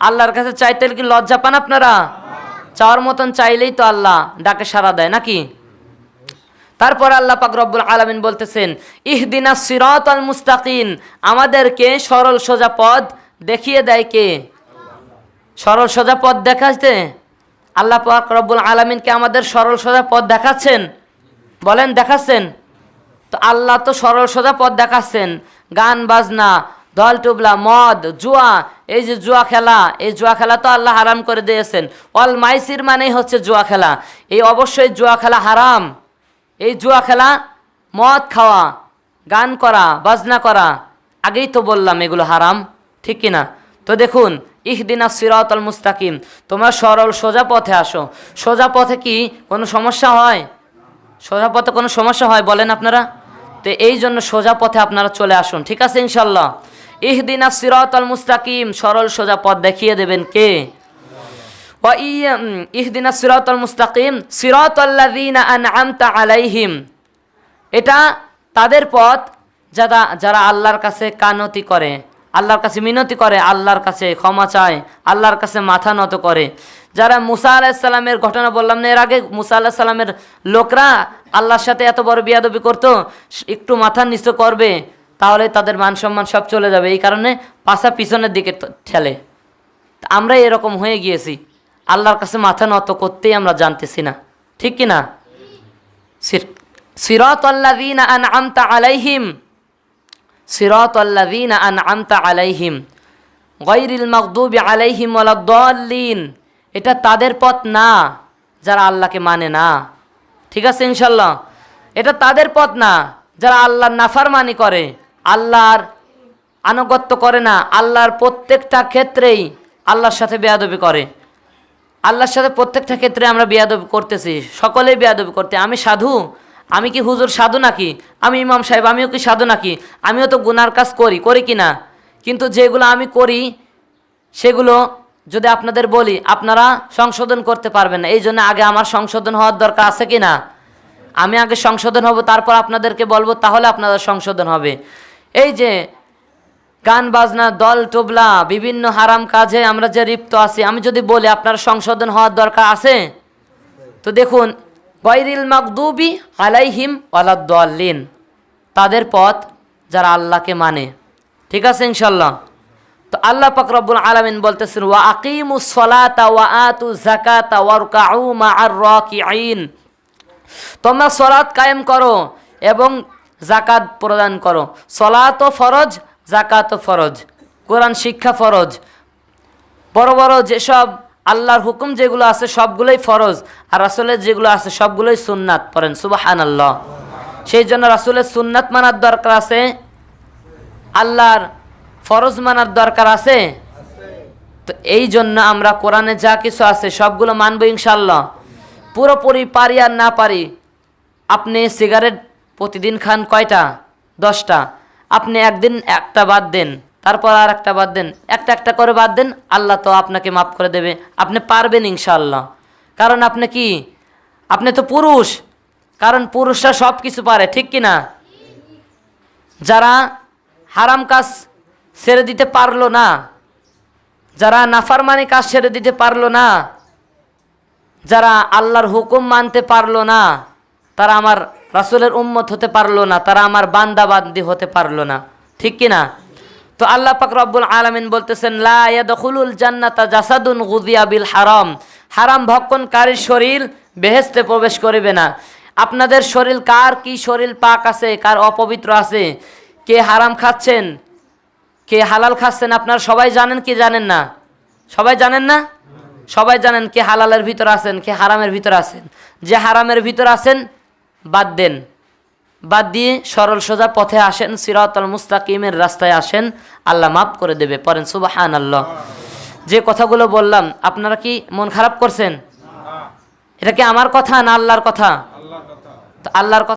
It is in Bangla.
আল্লাহর কাছে চাইতে কি লজ্জা পান আপনারা? চাওয়ার মতন চাইলেই তো আল্লাহ ডাকে সাড়া দেয়, নাকি? তারপর আল্লাহ পাক রব্বুল আলামিন বলতেছেন, ইহদিনা সিরাত আল মুস্তাকিম। আমাদেরকে সরল সোজা পদ দেখিয়ে দেয় কে? সরল সোজা পথ দেখাতে আল্লাহ পাক রব্বুল আলামিনকে আমাদের সরল সোজা পথ দেখাচ্ছেন? বলেন, দেখাচ্ছেন? তো আল্লাহ তো সরল সোজা পথ দেখাচ্ছেন। গান, বাজনা, দল, টুবলা, মদ, জুয়া এই যে জুয়া খেলা, এই জুয়া খেলা তো আল্লাহ হারাম করে দিয়েছেন। অল মাইসির মানেই হচ্ছে জুয়া খেলা। এই অবশ্যই জুয়া খেলা হারাম। এই জুয়া খেলা মদ খাওয়া, গান করা, বাজনা করা, আগেই তো বললাম এগুলো হারাম, ঠিক কিনা? তো দেখুন, ইহদিনা সিরাত আল মুস্তাকিম, তোমরা সরল সোজা পথে আসো। সোজা পথে কি কোনো সমস্যা হয়? সোজা পথে কোনো সমস্যা হয় বলেন আপনারা? তো এই জন্য সোজা পথে আপনারা চলে আসুন, ঠিক আছে ইনশাল্লাহ? ইহদিনা সিরাত আল মুস্তাকিম, সরল সোজা পথ দেখিয়ে দেবেন কে? ইহদিনা সিরাত আল মুস্তাকিম সিরাত আল্লাযীনা আনআমতা আলাইহিম। এটা তাদের পথ যারা যারা আল্লাহর কাছে কানতি করে, আল্লাহর কাছে মিনতি করে, আল্লাহর কাছে ক্ষমা চায়, আল্লাহর কাছে মাথা নত করে। যারা মুসা আলাহিসাল্লামের ঘটনা বললাম না, এর আগে মুসা আলাহিসাল্লামের লোকরা আল্লাহর সাথে এত বড় বিয়াদবি করতো, একটু মাথা নিচু করবে তাহলে তাদের মান সম্মান সব চলে যাবে। এই কারণে পাশা পিছনের দিকে ঠেলে। আমরা এরকম হয়ে গিয়েছি। আল্লাহর কাছে মাথা নত করতেই আমরা জানতেছি না। ঠিক কি না? সিরাত আল্লাযীনা আনআমতা আলাইহিম। সিরাত আল্লাযীনা আনআমতা আলাইহিম। গায়রিল মাগদুবি আলাইহিম ওয়ালাদ-দাল্লিন এটা তাদের পথ না, যারা আল্লাহকে মানে না। ঠিক আছে ইনশাল্লাহ এটা তাদের পথ না, যারা আল্লাহর নাফারমানি করে। আল্লাহর আনুগত্য করে না, আল্লাহর প্রত্যেকটা ক্ষেত্রেই আল্লাহর সাথে বেয়াদবি করে। আল্লাহর সাথে প্রত্যেকটা ক্ষেত্রে আমরা বেয়াদবি করতেছি, সকলেই বেয়াদবি করতে। আমি সাধু, আমি কি হুজুর সাধু নাকি? আমি ইমাম সাহেব, আমিও কি সাধু নাকি? আমিও তো গুনার কাজ করি করি কি না? কিন্তু যেগুলো আমি করি, সেগুলো যদি আপনাদের বলি, আপনারা সংশোধন করতে পারবেন না। এই জন্য আগে আমার সংশোধন হওয়ার দরকার আছে কি না? আমি আগে সংশোধন হব, তারপর আপনাদেরকে বলব, তাহলে আপনাদের সংশোধন হবে। এই যে গান, বাজনা, দল, টোবলা, বিভিন্ন হারাম কাজে আমরা যে লিপ্ত আছি, আমি যদি বলি আপনার সংশোধন হওয়ার দরকার আছে? তো দেখুন গৈরিল মাকদুবি আলাইহিম ওয়ালাদ্দাল্লিন। তাদের পথ যারা আল্লাহকে মানে। ঠিক আছে ইনশাল্লাহ তো আল্লাহ পাকরবুল আলামিন বলতেছেন, ওয়া সলাতা ওয়া মা'আর রাকিঈন। তোমরা সলাৎ কায়েম করো এবং জাকাত প্রদান করো। সলাত ফরজ জাকাত ও ফরজ। কোরআন শিক্ষা ফরজ। বড় বড় যেসব আল্লাহর হুকুম যেগুলো আছে সবগুলোই ফরজ, আর রাসুলের যেগুলো আছে সবগুলোই সুন্নাত পড়েন সুবাহান আল্লাহ সেই জন্য রাসুলের সুন্নাত মানার দরকার আছে, আল্লাহর ফরজ মানার দরকার আছে। তো এই জন্য আমরা কোরআনে যা কিছু আছে সবগুলো মানবো ইনশাল্লাহ পুরোপুরি পারি আর না পারি, আপনি সিগারেট প্রতিদিন খান কয়টা? দশটা। আপনি একদিন একটা বাদ দেন, তারপর আর একটা বাদ দেন, একটা একটা করে বাদ দেন, আল্লাহ তো আপনাকে মাফ করে দেবে। আপনি পারবেন ইনশাল্লাহ কারণ আপনি কি? আপনি তো পুরুষ। কারণ পুরুষরা সব কিছু পারে, ঠিক কি না যারা হারাম কাজ ছেড়ে দিতে পারল না, যারা নাফারমানি কাজ ছেড়ে দিতে পারল না, যারা আল্লাহর হুকুম মানতে পারল না, তারা আমার রাসুলের উম্মত হতে পারল না, তারা আমার বান্দাবান্দি হতে পারল না। ঠিক কি না? তো আল্লাহ পাক রব্বুল আলামিন বলতেছেন, লা ইয়াদখুলুল জান্নাতা জাসাদুন গুযিয়া বিল হারাম। হারাম ভক্ষণকারীর শরীর বেহেস্তে প্রবেশ করিবে না। আপনাদের শরীর কার কি শরীর পাক আছে, কার অপবিত্র আছে? কে হারাম খাচ্ছেন? কে হালাল খাচ্ছেন? আপনারা সবাই জানেন কি জানেন না? সবাই জানেন না? সবাই জানেন কে হালালের ভিতর আছেন, কে হারামের ভিতর আছেন। যে হারামের ভিতর আছেন বাদ দেন। বাদ দিয়ে সরল সোজা পথে আসেন সিরাতল মুস্তাকিমের রাস্তায় আসেন আল্লাহ মাফ করে দেবে পরেন সুবাহান আল্লাহ যে কথাগুলো বললাম আপনারা কি মন খারাপ করছেন? এটা কি আমার কথা না আল্লাহর কথা। তো আল্লাহর কথা